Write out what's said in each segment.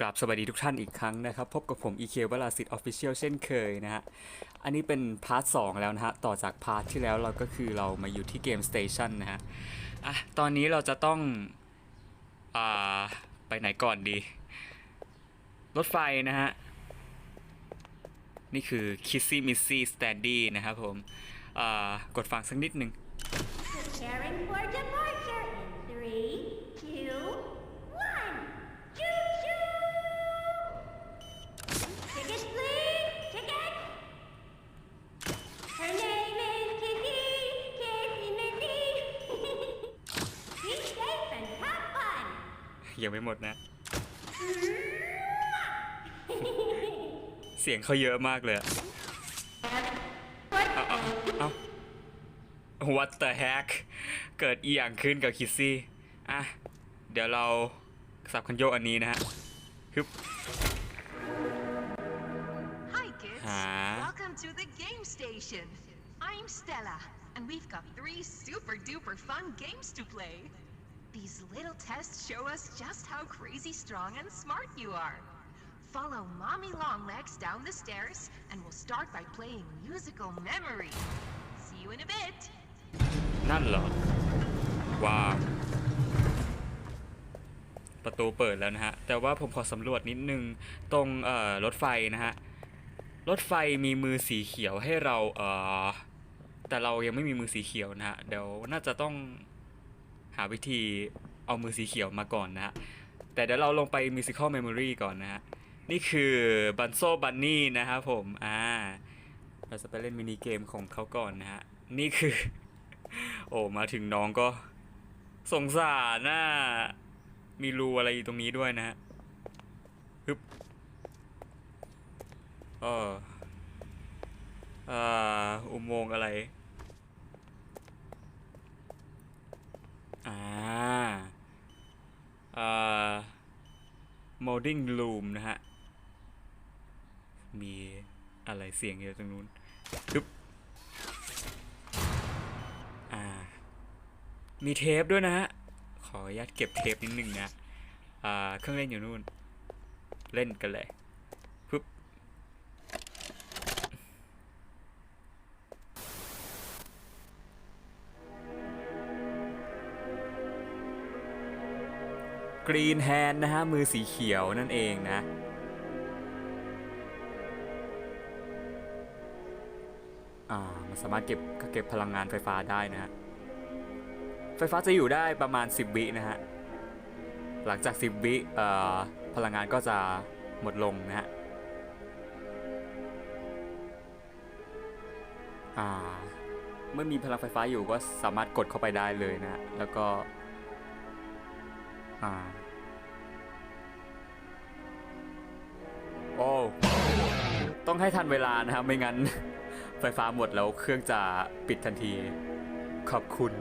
กราบสวัสดีทุกท่านอีกครั้งนะครับ พบกับผม EK วราสิทธิ์ Official เช่นเคยนะฮะ อันนี้เป็นพาร์ท2แล้วนะฮะ ต่อจากพาร์ทที่แล้วเราก็คือเรามาอยู่ที่เกมสเตชันนะฮะ อะ ตอนนี้เราจะต้อง อ่า ไปไหนก่อนดี รถไฟนะฮะ นี่คือ Kissy Missy Standy นะครับผม อ่า กดฟังสักนิดหนึ่ง Sharing for ยังไม่หมดนะ เสียงเขาเยอะมากเลยอะ What เอาเอาเอา What the heck เกิดอีหยังขึ้นกับคิสซี่ อะ เดี๋ยวเราสับคันโยกอันนี้นะฮะฮึบ Hi, kids. Huh? Welcome to the game station. I'm Stella, and we've got three super duper fun games to play. These little tests show us just how crazy strong and smart you are. Follow Mommy Longlegs down the stairs, and we'll start by playing musical memory. See you in a bit. นั่นเหรอ ว้าว ประตูเปิดแล้วนะฮะ แต่ว่าผมขอสำรวจนิดนึง ตรงเอ่อรถไฟนะฮะ รถไฟมีมือสีเขียวให้เราเอ่อแต่เรายังไม่มีมือสีเขียวนะฮะ เดี๋ยวน่าจะต้อง หาวิธีเอามือสีเขียวมาก่อนนะฮะ แต่เดี๋ยวเราลงไป musical memory ก่อนนะฮะ นี่คือบันโซบันนี่นะครับผม อ่า เราจะไปเล่นมินิเกมของเขาก่อนนะฮะ นี่คือ โอ้มาถึงน้องก็สงสารน่ะมีรูอะไรอยู่ตรงนี้ด้วยนะฮะฮึบเอออ่าอุโมงค์อะไร อ่าอ่า molding room นะฮะ มีอะไรเสียงอยู่ตรงนู้นฮึบอ่า มีเทปด้วยนะฮะ ขออนุญาตเก็บเทปนิดนึงนะ อ่า เครื่องเล่นอยู่นู่น เล่นกันเลย กรีนแฮนนะฮะ มือสีเขียวนั่นเองนะ อ่า มันสามารถเก็บเก็บพลังงานไฟฟ้าได้นะฮะ ไฟฟ้าจะอยู่ได้ประมาณ 10 วินะฮะ หลังจาก 10 วิเอ่อพลังงานก็จะหมดลงนะฮะ อ่า เมื่อมีพลังไฟฟ้าอยู่ก็สามารถกดเข้าไปได้เลยนะฮะ แล้วก็ อ่าโอ้ต้องให้ทันเวลานะครับ ไม่งั้น ไฟฟ้าหมดแล้วเครื่องจะปิดทันที ขอบคุณ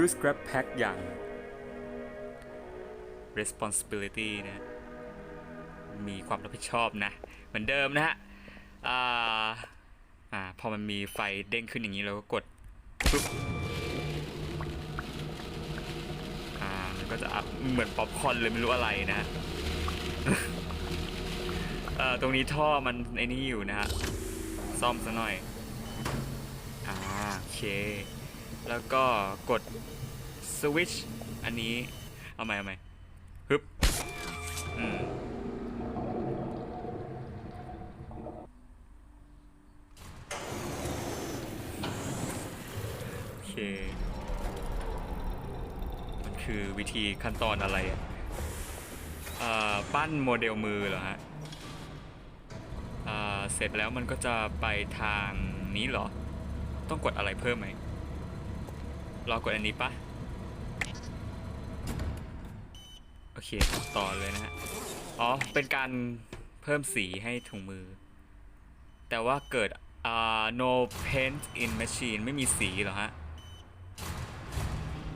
use grab pack อย่าง responsibility นะ มีความรับผิดชอบนะ เหมือนเดิมนะฮะอ่าอ่า พอมันมีไฟเด้งขึ้นอย่างนี้เราก็กดปุ๊บ อ่า มัน ก็จะอัพเหมือนป๊อปคอร์นเลยไม่รู้อะไรนะเอ่อตรงนี้ท่อมันไอ้นี่อยู่นะฮะซ่อมซะหน่อยอ่าโอเค แล้วก็กดสวิตช์อันนี้ เอาใหม่เอาใหม่ คือวิธีขั้นตอนอะไรอะอ่าปั้นโมเดลมือเหรอฮะอ่าเสร็จแล้วมันก็จะไปทางนี้เหรอ ต้องกดอะไรเพิ่มไหมรอกดอันนี้ปะโอเคต่อเลยนะฮะ อ๋อ เป็นการเพิ่มสีให้ถุงมือ แต่ว่าเกิด no paint in machine ไม่มีสีเหรอฮะ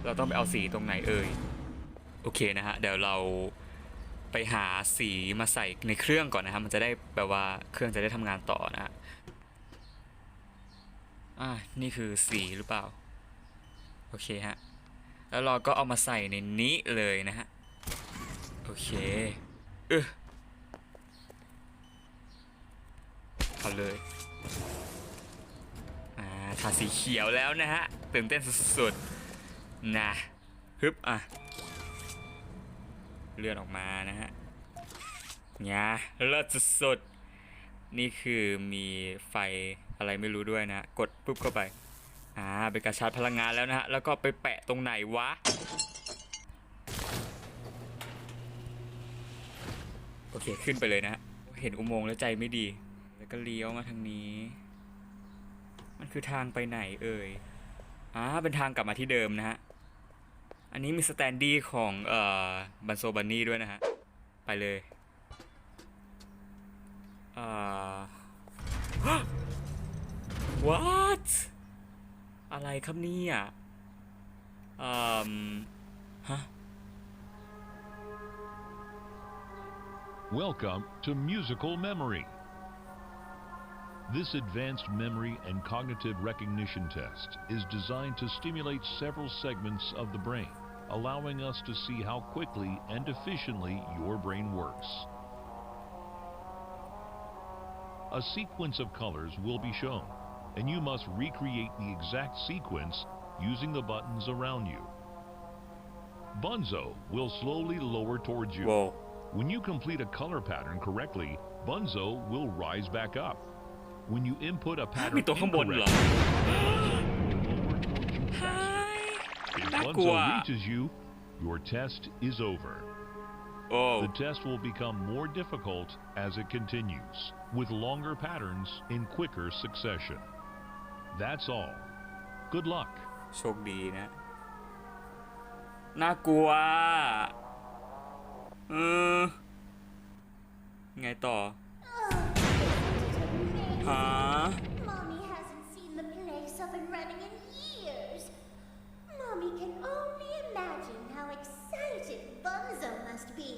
เราต้องไปเอาสีตรงไหนเอ่ยโอเคนะฮะเดี๋ยวเราไปหาสีมาใส่ในเครื่องก่อนนะครับมันจะได้แบบว่าเครื่องจะได้ทำงานต่อนะฮะอ่านี่คือสีหรือเปล่าโอเคฮะแล้วเราก็เอามาใส่ในนี้เลยนะฮะโอเคเออเอาเลยอ่าทาสีเขียวแล้วนะฮะตื่นเต้นสุดสุด นะฮึบอะ เลื่อนออกมานะฮะเนี่ยเลิศสุดๆนี่คือมีไฟอะไรไม่รู้ด้วยนะ กดปุ๊บเข้าไป อ่า เป็นการชาร์จพลังงานแล้วนะฮะ แล้วก็ไปแปะตรงไหนวะ โอเค ขึ้นไปเลยนะฮะ เห็นอุโมงค์แล้วใจไม่ดี แล้วก็เลี้ยวมาทางนี้ มันคือทางไปไหนเอ่ยอ่าเป็นทางกลับมาที่เดิมนะฮะ อันนี้มีสแตนดี้ของเอ่อบันโซบันนี่ด้วยนะฮะ ไปเลยอ่า what อะไรครับเนี่ยอืมฮะ Welcome to Musical Memory. This advanced memory and cognitive recognition test is designed to stimulate several segments of the brain, allowing us to see how quickly and efficiently your brain works. A sequence of colors will be shown, and you must recreate the exact sequence using the buttons around you. Bunzo will slowly lower towards you. โว้ When you complete a color pattern correctly, Bunzo will rise back up. When you input a มี pattern ตัวข้างบนเหรอ incorrectly, it will lower towards you. If น่ากลัว Bunzo reaches you, your test is over. โอ้ The test will become more difficult as it continues, with longer patterns in quicker succession. That's all. Good luck. โชคดีนะ น่ากลัวเออไงต่อ Oh, ฮะ Mommy hasn't seen the place up and running in years. Mommy can only imagine how excited Bunzo must be.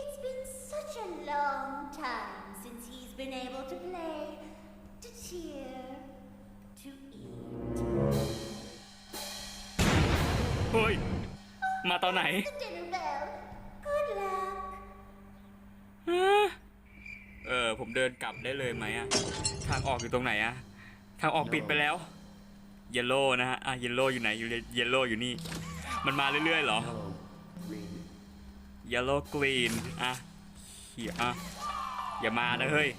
It's been such a long time since he's been able to play, to cheer, to eat. เฮ้ย มาตอนไหน The dinner ออผมเดินกลับได้เลยไหมอะทางออกอยู่ตรงไหนอะทางออกปิดไปแล้วเยลโล่นะฮะอะเยลโล่อยู่ไหนอยู่เยลโล่อยู่นี่ มันมาเรื่อยๆเหรอเยลโล่กรีนอะเขียวอะอย่ามานะเฮ้ย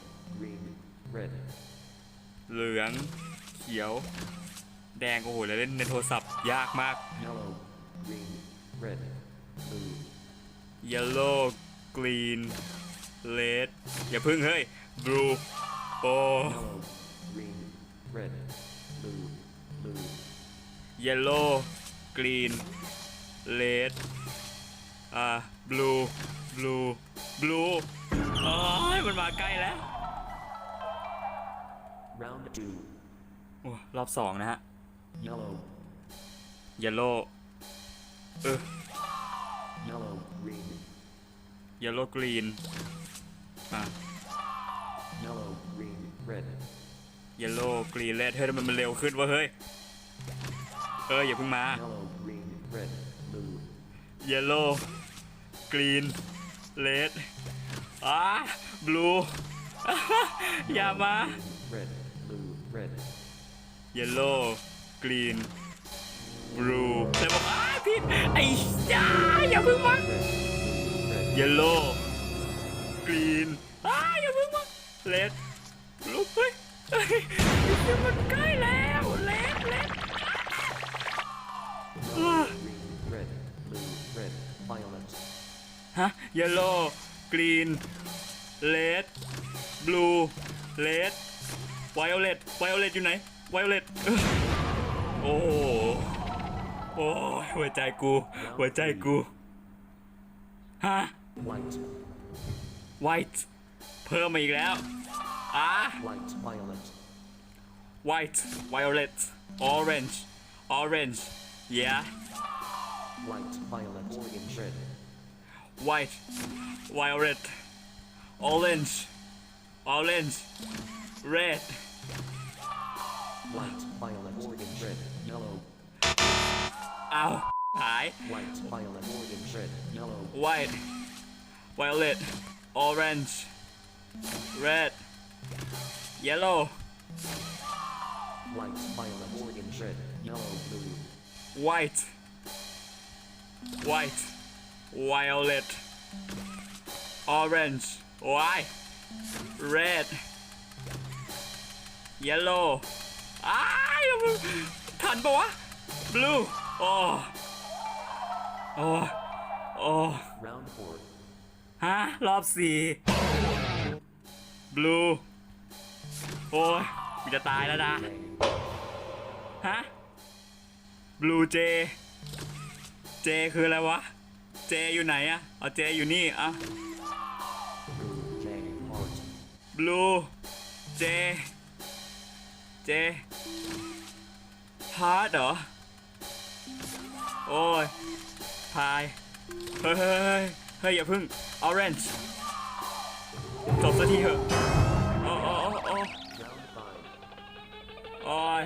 เหลืองเขียว แดงโอ้โหแล้วเล่นในโทรศัพท์ยากมาก yellow, green, red, blue, เยลโล่กรีนเลดอย่าพึ่งเฮ้ยบลูโอ้ yellow, green, red, blue, blue, เยลโล่กรีนเลดอ่าบลูบลูบลูโอ้ยมันมาใกล้แล้ว round two, โอ้รอบสองนะฮะ yellow, เยลโล่เออ yellow, green, เยลโล่กรีน อะ yellow, green, red, เยลโล่กรีนเลดเฮ้ยทำไมมันเร็วขึ้นวะเฮ้ย เอออย่าเพิ่งมา yellow, green, red, blue, เยลโล่กรีนเลดอ่าบลูอย่ามา red, blue, red, เยลโล่กรีนบลูแต่บอกอ้ายผิดไอ้จ้าอย่าเพิ่งมา red, red, เยลโล่กรีน อ้ายอย่าเพิ่งมาเลดลูเฮ้ยเฮ้ยมันใกล้แล้วเลดเลด green, red, blue, red, violet, ฮะ เยลโล่กรีนเลดบลูเลดไวโอเลตไวโอเลตอยู่ไหนไวโอเลตโอ้โหโอ้ยหัวใจกู หัวใจกู ฮะ white, ไวท์ พิ่มมาอีกแล้วอ่ะ white, violet, white violet orange orange yeah white, violet, orange, red, white violet orange orange red white, violet, orange, red, yellow, อ้าวหาย white, violet, orange, red, yellow, white violet orange red yellow Light, violet, orange, red, yellow, blue. white white violet orange white red yellow อ้ายทันปะวะ blue โอ้โอ้โอ้ Round four. ฮะ รอบสี่ blue โอ้ยกูจะตายแล้วนะ ฮะ blue J J คืออะไรวะ J อยู่ไหนอะเอา J อยู่นี่อะ Blue, J, heart. blue J J heart เหรอ โอ้ย พาย เฮ้ย เฮ้ยเฮ้ยอย่าพึ่ง orange จบสักทีเถอะ ย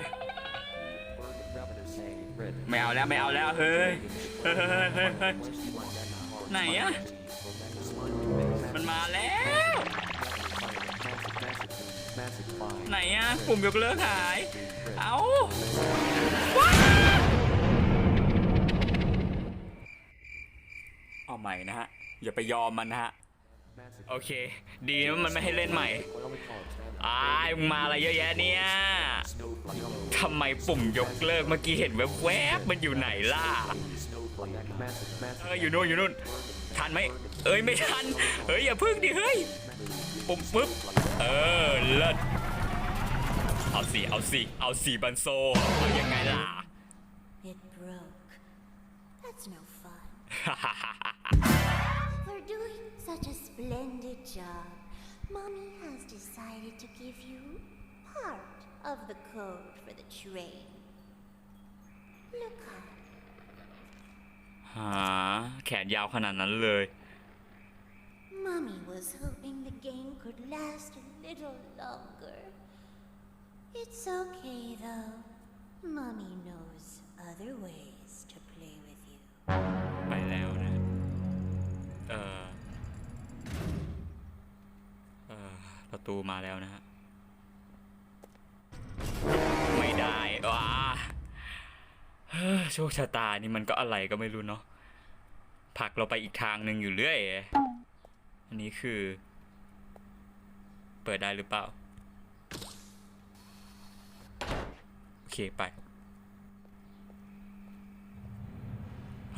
ไม่เอาแล้วไม่เอาแล้วเฮ้ยเฮ้ยเฮ้ยเฮ้ยไหนอะมันมาแล้ว ไหนอะปุ่มยกเลิกหาย เอาเอาใหม่นะฮะ อย่าไปยอมมันนะฮะ โอเค ดีนะมันไม่ให้เล่นใหม่ Oily cards. อ้ายมึงมาอะไรเยอะแยะเนี่ย Snowflake, yellow. ทำไมปุ่มยกเลิกเมื่อกี้เห็นแวบๆมันอยู่ไหนล่ะ Snowflake, massive, เอ massive. ออยู่นู่นอยู่นู่นทันไหมเอ้ยไม่ทันเฮ้ยอย่าพึ่งดิเฮ้ยปุ่มปึ๊บเออเลิศเอาสิเอาสิเอาสิบันโซเอายังไงล่ะ It broke. That's no fun. For doing such a splendid job, Mommy has decided to give you part of the code for the train. Look up. หาแขนยาวขนาดนั้นเลย Mommy was hoping the game could last a little longer. It's okay though. Mommy knows other ways to play with you. ไปแล้วนะ เออเอ ประตูมาแล้วนะฮะ ไม่ได้ว้าเฮ้อโชคชะตานี่มันก็อะไรก็ไม่รู้เนาะผลักเราไปอีกทางหนึ่งอยู่เรื่อย อันนี้คือ เปิดได้หรือเปล่า โอเคไป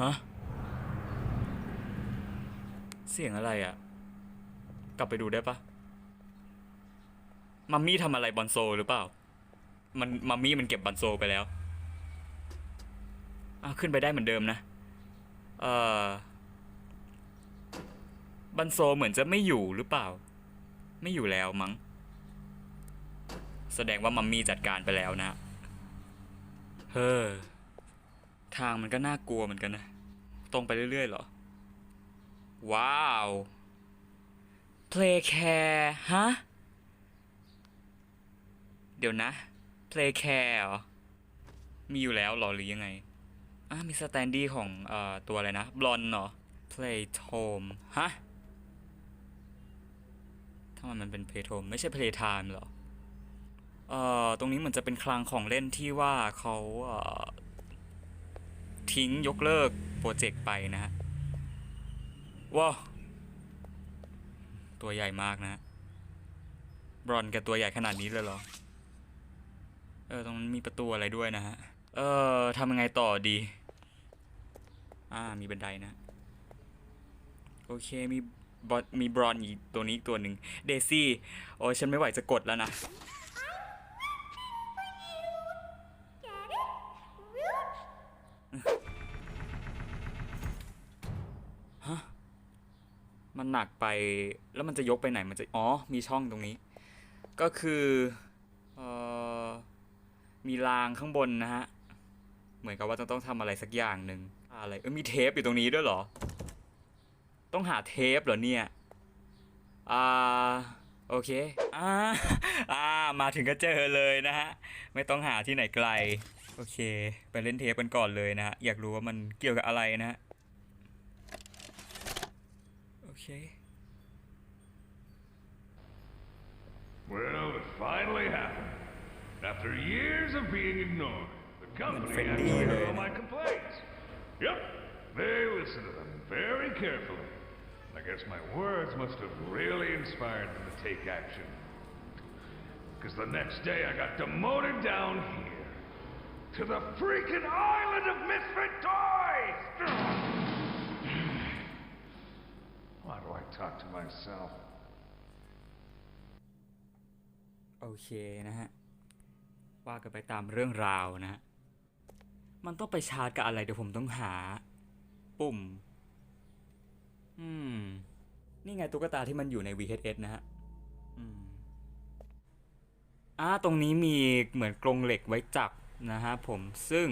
ฮะ เสียงอะไรอะ่ะ กลับไปดูได้ปะ มัมมี่ทำอะไรบอนโซหรือเปล่า มันมัมมี่มันเก็บบอนโซไปแล้วอาขึ้นไปได้เหมือนเดิมนะ เอ่อบันโซเหมือนจะไม่อยู่หรือเปล่า ไม่อยู่แล้วมั้ง แสดงว่ามัมมี่จัดการไปแล้วนะ เฮ้อ ทางมันก็น่ากลัวเหมือนกันนะ ตรงไปเรื่อยๆเหรอ ว้าว Play Care ฮะ เดี๋ยวนะ Play Care เหรอ มีอยู่แล้วหรอหรือยังไง อะมีสแตนดี้ของเอ่อตัวอะไรนะ บลอนเหรอ Play Home ฮะทำไมมันเป็น Play Home ไม่ใช่ Play Time เหรอ เอ่อ ตรงนี้เหมือนจะเป็นคลังของเล่นที่ว่าเขาเอ่อทิ้งยกเลิกโปรเจกต์ไปนะฮะ ว้าว ตัวใหญ่มากนะฮะบรอนกับตัวใหญ่ขนาดนี้เลยเหรอ เออตรงนั้นมีประตูอะไรด้วยนะฮะ เออทำยังไงต่อดี อ่า มีบันไดนะ โอเค มีบอมีบรอนอีกตัวนี้อีกตัวหนึ่งเดซี่ โอ้ยฉันไม่ไหวจะกดแล้วนะมันหนักไป แล้วมันจะยกไปไหน มันจะ อ๋อ มีช่องตรงนี้ ก็คือ มีรางข้างบนนะฮะ เหมือนกับว่าจะต้องทำอะไรสักอย่างหนึ่งอะไรเออมีเทปอยู่ตรงนี้ด้วยเหรอ ต้องหาเทปเหรอเนี่ย อ่าโอเค อ่า อ่า มาถึงก็เจอเลยนะฮะ ไม่ต้องหาที่ไหนไกล โอเค ไปเล่นเทปกันก่อนเลยนะฮะ อยากรู้ว่ามันเกี่ยวกับอะไรนะฮะ โอเค Well, it finally After years of being ignored, the company friendly actually heardเลย all my complaints. Yep, they listened to them very carefully. I guess my words must have really inspired them to take action. Because the next day I got demoted down here to the freaking island of misfit toys! Why do I talk to myself? โอเคนะฮะ ว่ากันไปตามเรื่องราวนะฮะ มันต้องไปชาร์จกับอะไรเดี๋ยวผมต้องหา ปุ่ม อืม นี่ไงตุ๊กตาที่มันอยู่ใน VHS นะฮะ อืมอ่าตรงนี้มีเหมือนกรงเหล็กไว้จับนะฮะผมซึ่ง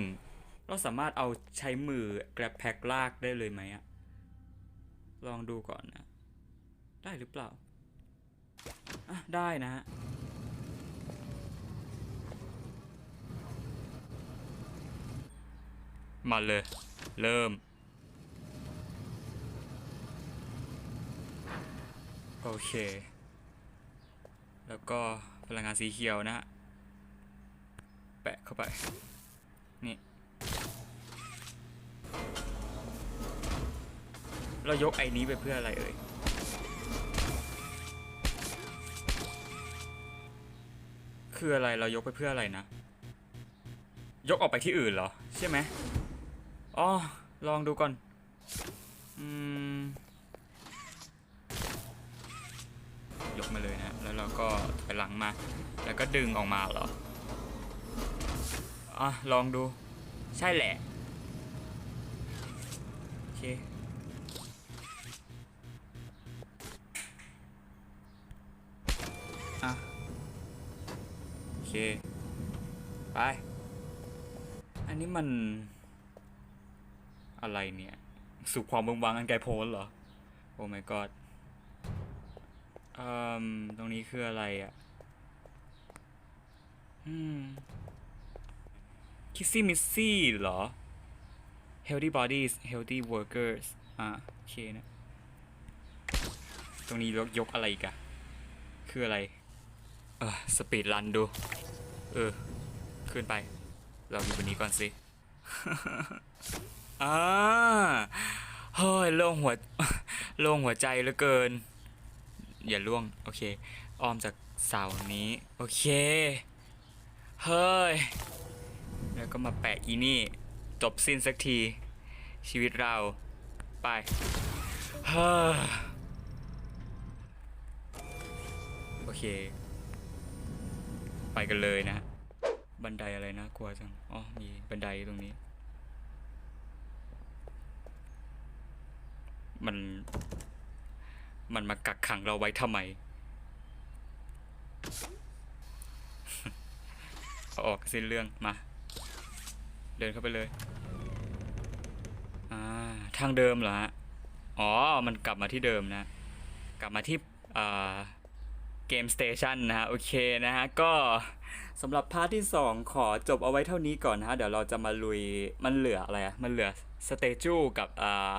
เราสามารถเอาใช้มือ grab pack ลากได้เลยไหมอะลองดูก่อนนะ ได้หรือเปล่า อะ ได้นะฮะ มาเลย เริ่ม โอเค แล้วก็พลังงานสีเขียวนะฮะ แปะเข้าไป นี่ เรายกไอ้นี้ไปเพื่ออะไรเอ่ยคืออะไรเรายกไปเพื่ออะไรนะ ยกออกไปที่อื่นเหรอ ใช่ไหม อ๋อ ลองดูก่อน อืม ยกมาเลยนะ แล้วเราก็ถอยหลังมา แล้วก็ดึงออกมาเหรอ อะ ลองดู ใช่แหละ โอเคอะโอเค ไป อันนี้มัน อะไรเนี่ยสุขความเบิงบางอันไกลโพ้นเหรอ โอ้ my god อ่มตรงนี้คืออะไรอะ อืม คิสซี่มิสซี่เหรอ healthy bodies healthy workers อะโอเคนะ ตรงนี้ยกยกอะไรกะ คืออะไร เออสปีดรันดู เออ ขึ้นไป เราอยู่บนนี้ก่อนสิ อ่าเฮ้ยโล่งหัวโล่งหัวใจเหลือเกิน อย่าล่วง โอเค ออมจากเสานี้ โอเค เฮ้ย แล้วก็มาแปะอีนี่ จบสิ้นสักที ชีวิตเรา ไป เฮ้ย โอเค ไปกันเลยนะ บันไดอะไรนะ กลัวจัง อ๋อ มีบันไดตรงนี้ มัน มันมากักขังเราไว้ทำไม เอาออกสิ้นเรื่องมา เดินเข้าไปเลย อ่า ทางเดิมเหรอฮะ อ๋อ มันกลับมาที่เดิมนะ กลับมาที่อ่าเกมสเตชันนะฮะ โอเคนะฮะ ก็สำหรับพาร์ทที่ 2 ขอจบเอาไว้เท่านี้ก่อนนะฮะ เดี๋ยวเราจะมาลุยมันเหลืออะไรอะมันเหลือสเตจูกับอ่า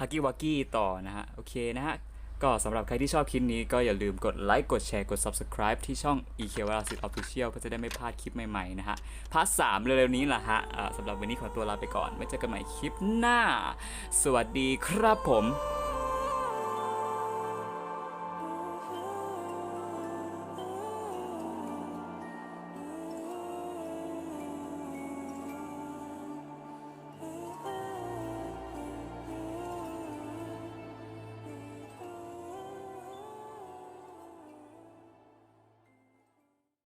ฮักกี้วักกี้ต่อนะฮะ โอเคนะฮะ ก็สำหรับใครที่ชอบคลิปนี้ก็อย่าลืมกดไลค์กดแชร์กด Subscribe ที่ช่อง e k w a s i t Official เพื่อจะได้ไม่พลาดคลิปใหม่ๆนะฮะพาร์ทสามเร็วๆนี้แหละฮะสำหรับวันนี้ขอตัวลาไปก่อนไว้เจอกันใหม่คลิปหน้า สวัสดีครับผม